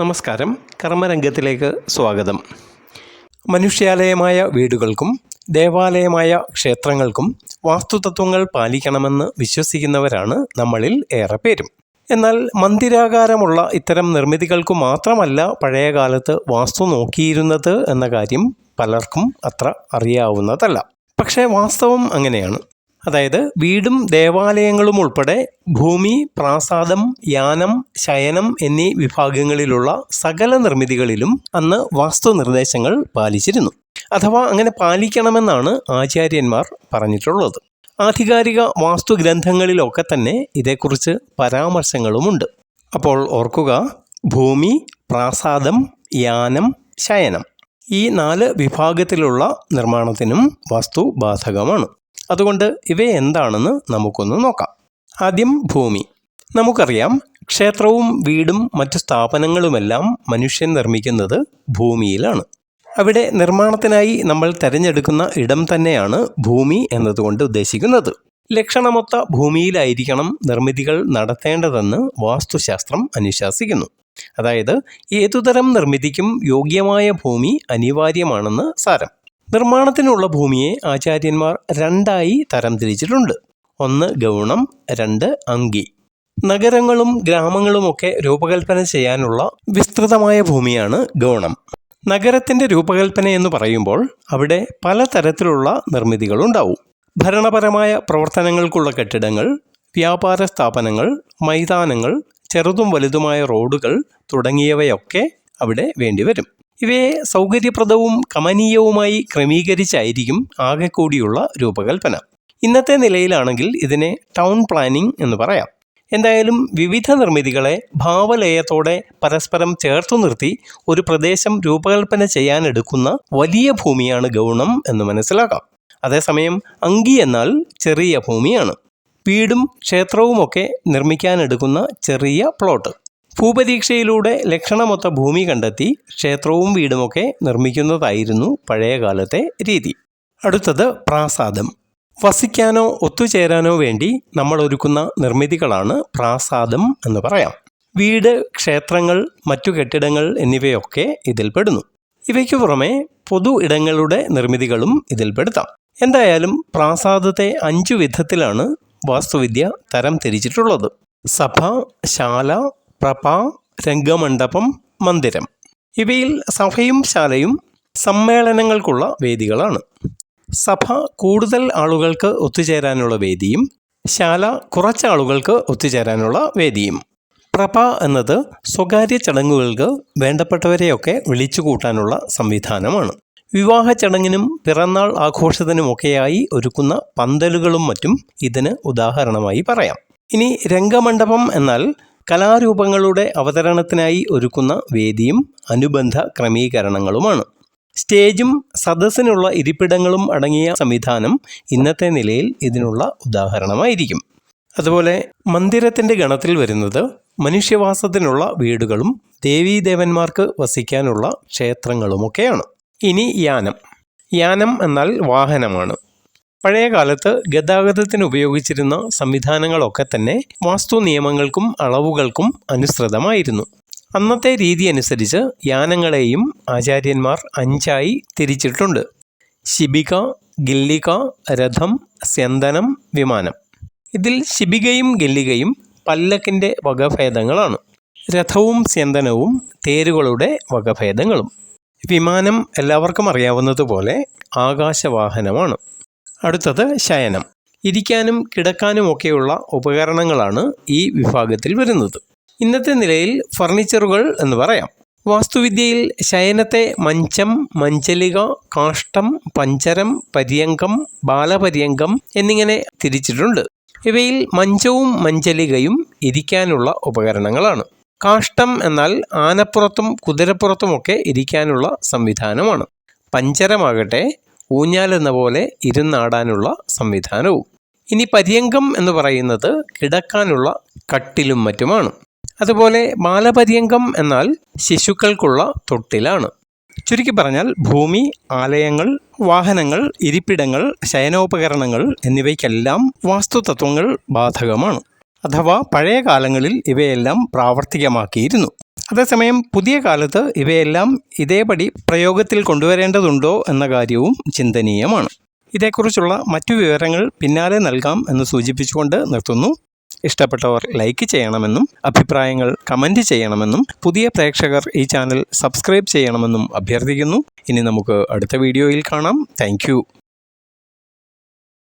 നമസ്കാരം. കർമ്മരംഗത്തിലേക്ക് സ്വാഗതം. മനുഷ്യാലയമായ വീടുകൾക്കും ദേവാലയമായ ക്ഷേത്രങ്ങൾക്കും വാസ്തുതത്വങ്ങൾ പാലിക്കണമെന്ന് വിശ്വസിക്കുന്നവരാണ് നമ്മളിൽ ഏറെ പേരും എന്നാൽ മന്ദിരാകാരമുള്ള ഇത്തരം നിർമ്മിതികൾക്കു മാത്രമല്ല പഴയകാലത്ത് വാസ്തു നോക്കിയിരുന്നത് എന്ന കാര്യം പലർക്കും അത്ര അറിയാവുന്നതല്ല. പക്ഷേ വാസ്തവം അങ്ങനെയാണ്. അതായത് വീടും ദേവാലയങ്ങളും ഉൾപ്പെടെ ഭൂമി പ്രാസാദം യാനം ശയനം എന്നീ വിഭാഗങ്ങളിലുള്ള സകല നിർമ്മിതികളിലും അന്ന് വാസ്തു നിർദ്ദേശങ്ങൾ പാലിച്ചിരുന്നു. അഥവാ അങ്ങനെ പാലിക്കണമെന്നാണ് ആചാര്യന്മാർ പറഞ്ഞിട്ടുള്ളത്. ആധികാരിക വാസ്തു ഗ്രന്ഥങ്ങളിലൊക്കെ തന്നെ ഇതേക്കുറിച്ച് പരാമർശങ്ങളുമുണ്ട്. അപ്പോൾ ഓർക്കുക ഭൂമി പ്രാസാദം യാനം ശയനം ഈ നാല് വിഭാഗത്തിലുള്ള നിർമ്മാണത്തിനും വസ്തു ബാധകമാണ് അതുകൊണ്ട് ഇവയെന്താണെന്ന് നമുക്കൊന്ന് നോക്കാം. ആദ്യം ഭൂമി. നമുക്കറിയാം ക്ഷേത്രവും വീടും മറ്റു സ്ഥാപനങ്ങളുമെല്ലാം മനുഷ്യൻ നിർമ്മിക്കുന്നത് ഭൂമിയിലാണ്. അവിടെ നിർമ്മാണത്തിനായി നമ്മൾ തിരഞ്ഞെടുക്കുന്ന ഇടം തന്നെയാണ് ഭൂമി എന്നതുകൊണ്ട് ഉദ്ദേശിക്കുന്നത്. ലക്ഷണമൊത്ത ഭൂമിയിലായിരിക്കണം നിർമ്മിതികൾ നടത്തേണ്ടതെന്ന് വാസ്തുശാസ്ത്രം അനുശാസിക്കുന്നു. അതായത് ഏതുതരം നിർമ്മിതിക്കും യോഗ്യമായ ഭൂമി അനിവാര്യമാണെന്ന് സാരം. നിർമ്മാണത്തിനുള്ള ഭൂമിയെ ആചാര്യന്മാർ രണ്ടായി തരംതിരിച്ചിട്ടുണ്ട്. ഒന്ന് ഗൗണം രണ്ട് അങ്കി. നഗരങ്ങളും ഗ്രാമങ്ങളുമൊക്കെ രൂപകൽപ്പന ചെയ്യാനുള്ള വിസ്തൃതമായ ഭൂമിയാണ് ഗൗണം. നഗരത്തിന്റെ രൂപകൽപ്പന എന്ന് പറയുമ്പോൾ അവിടെ പലതരത്തിലുള്ള നിർമ്മിതികളുണ്ടാവും. ഭരണപരമായ പ്രവർത്തനങ്ങൾക്കുള്ള കെട്ടിടങ്ങൾ വ്യാപാര സ്ഥാപനങ്ങൾ മൈതാനങ്ങൾ ചെറുതും വലുതുമായ റോഡുകൾ തുടങ്ങിയവയൊക്കെ അവിടെ വേണ്ടിവരും. ഇവയെ സൗകര്യപ്രദവും കമനീയവുമായി ക്രമീകരിച്ചായിരിക്കും ആകെ കൂടിയുള്ള രൂപകൽപ്പന. ഇന്നത്തെ നിലയിലാണെങ്കിൽ ഇതിനെ ടൗൺ പ്ലാനിംഗ് എന്ന് പറയാം. എന്തായാലും വിവിധ നിർമ്മിതികളെ ഭാവലയത്തോടെ പരസ്പരം ചേർത്തു നിർത്തി ഒരു പ്രദേശം രൂപകൽപ്പന ചെയ്യാനെടുക്കുന്ന വലിയ ഭൂമിയാണ് ഗൗണം എന്ന് മനസ്സിലാക്കാം. അതേസമയം അങ്കി എന്നാൽ ചെറിയ ഭൂമിയാണ്. വീടും ക്ഷേത്രവുമൊക്കെ നിർമ്മിക്കാനെടുക്കുന്ന ചെറിയ പ്ലോട്ട്. ഭൂപരീക്ഷയിലൂടെ ലക്ഷണമൊത്ത ഭൂമി കണ്ടെത്തി ക്ഷേത്രവും വീടുമൊക്കെ നിർമ്മിക്കുന്നതായിരുന്നു പഴയകാലത്തെ രീതി. അടുത്തത് പ്രാസാദം. വസിക്കാനോ ഒത്തുചേരാനോ വേണ്ടി നമ്മൾ ഒരുക്കുന്ന നിർമ്മിതികളാണ് പ്രാസാദം എന്ന് പറയാം. വീട് ക്ഷേത്രങ്ങൾ മറ്റു കെട്ടിടങ്ങൾ എന്നിവയൊക്കെ ഇതിൽപ്പെടുന്നു ഇവയ്ക്കു പുറമെ പൊതു ഇടങ്ങളുടെ നിർമ്മിതികളും ഇതിൽപ്പെടുത്താം എന്തായാലും പ്രാസാദത്തെ അഞ്ചു വിധത്തിലാണ് വാസ്തുവിദ്യ തരം തിരിച്ചിട്ടുള്ളത്. സഭ ശാല പ്രഭ രംഗമണ്ഡപം മന്ദിരം. ഇവയിൽ സഭയും ശാലയും സമ്മേളനങ്ങൾക്കുള്ള വേദികളാണ്. സഭ കൂടുതൽ ആളുകൾക്ക് ഒത്തുചേരാനുള്ള വേദിയും ശാല കുറച്ച് ആളുകൾക്ക് ഒത്തുചേരാനുള്ള വേദിയും. പ്രഭ എന്നത് സ്വകാര്യ ചടങ്ങുകൾക്ക് വേണ്ടപ്പെട്ടവരെയൊക്കെ വിളിച്ചു കൂട്ടാനുള്ള സംവിധാനമാണ്. വിവാഹ ചടങ്ങിനും പിറന്നാൾ ആഘോഷത്തിനുമൊക്കെയായി ഒരുക്കുന്ന പന്തലുകളും മറ്റും ഇതിന് ഉദാഹരണമായി പറയാം. ഇനി രംഗമണ്ഡപം എന്നാൽ കലാരൂപങ്ങളുടെ അവതരണത്തിനായി ഒരുക്കുന്ന വേദിയും അനുബന്ധ ക്രമീകരണങ്ങളുമാണ്. സ്റ്റേജും സദസ്സിനുള്ള ഇരിപ്പിടങ്ങളും അടങ്ങിയ സംവിധാനം ഇന്നത്തെ നിലയിൽ ഇതിനുള്ള ഉദാഹരണമായിരിക്കും. അതുപോലെ മന്ദിരത്തിന്റെ ഗണത്തിൽ വരുന്നത് മനുഷ്യവാസത്തിനുള്ള വീടുകളും ദേവീദേവന്മാർക്ക് വസിക്കാനുള്ള ക്ഷേത്രങ്ങളുമൊക്കെയാണ്. ഇനി യാനം. യാനം എന്നാൽ വാഹനമാണ്. പഴയ കാലത്ത് ഗതാഗതത്തിന് ഉപയോഗിച്ചിരുന്ന സംവിധാനങ്ങളൊക്കെ തന്നെ വാസ്തു നിയമങ്ങൾക്കും അളവുകൾക്കും അനുസൃതമായിരുന്നു. അന്നത്തെ രീതി അനുസരിച്ച് യാനങ്ങളെയും ആചാര്യന്മാർ അഞ്ചായി തിരിച്ചിട്ടുണ്ട്. ശിബിക ഗില്ലിക രഥം സ്യന്തനം വിമാനം. ഇതിൽ ശിബികയും ഗില്ലികയും പല്ലക്കിന്റെ വകഭേദങ്ങളാണ്. രഥവും സ്യന്തനവും തേരുകളുടെ വകഭേദങ്ങളും. വിമാനം എല്ലാവർക്കും അറിയാവുന്നതുപോലെ ആകാശവാഹനമാണ്. അടുത്തത് ശയനം. ഇരിക്കാനും കിടക്കാനും ഒക്കെയുള്ള ഉപകരണങ്ങളാണ് ഈ വിഭാഗത്തിൽ വരുന്നത്. ഇന്നത്തെ നിലയിൽ ഫർണിച്ചറുകൾ എന്ന് പറയാം. വാസ്തുവിദ്യയിൽ ശയനത്തെ മഞ്ചം മഞ്ചലിക കാഷ്ടം പഞ്ചരം പര്യങ്കം ബാലപര്യങ്കം എന്നിങ്ങനെ തിരിച്ചിട്ടുണ്ട്. ഇവയിൽ മഞ്ചവും മഞ്ചലികയും ഇരിക്കാനുള്ള ഉപകരണങ്ങളാണ്. കാഷ്ടം എന്നാൽ ആനപ്പുറത്തും കുതിരപ്പുറത്തുമൊക്കെ ഇരിക്കാനുള്ള സംവിധാനമാണ്. പഞ്ചരമാകട്ടെ ഊഞ്ഞാലെന്ന പോലെ ഇരുന്നാടാനുള്ള സംവിധാനവും. ഇനി പര്യങ്കം എന്ന് പറയുന്നത് കിടക്കാനുള്ള കട്ടിലും മറ്റുമാണ്. അതുപോലെ ബാലപര്യങ്കം എന്നാൽ ശിശുക്കൾക്കുള്ള തൊട്ടിലാണ്. ചുരുക്കി പറഞ്ഞാൽ ഭൂമി ആലയങ്ങൾ വാഹനങ്ങൾ ഇരിപ്പിടങ്ങൾ ശയനോപകരണങ്ങൾ എന്നിവയ്ക്കെല്ലാം വാസ്തുതത്വങ്ങൾ ബാധകമാണ്. അഥവാ പഴയ കാലങ്ങളിൽ ഇവയെല്ലാം പ്രാവർത്തികമാക്കിയിരുന്നു. അതേസമയം പുതിയ കാലത്ത് ഇവയെല്ലാം ഇതേപടി പ്രയോഗത്തിൽ കൊണ്ടുവരേണ്ടതുണ്ടോ എന്ന കാര്യവും ചിന്തനീയമാണ്. ഇതേക്കുറിച്ചുള്ള മറ്റു വിവരങ്ങൾ പിന്നാലെ നൽകാം എന്ന് സൂചിപ്പിച്ചുകൊണ്ട് നിർത്തുന്നു. ഇഷ്ടപ്പെട്ടവർ ലൈക്ക് ചെയ്യണമെന്നും അഭിപ്രായങ്ങൾ കമന്റ് ചെയ്യണമെന്നും പുതിയ പ്രേക്ഷകർ ഈ ചാനൽ സബ്സ്ക്രൈബ് ചെയ്യണമെന്നും അഭ്യർത്ഥിക്കുന്നു. ഇനി നമുക്ക് അടുത്ത വീഡിയോയിൽ കാണാം. താങ്ക്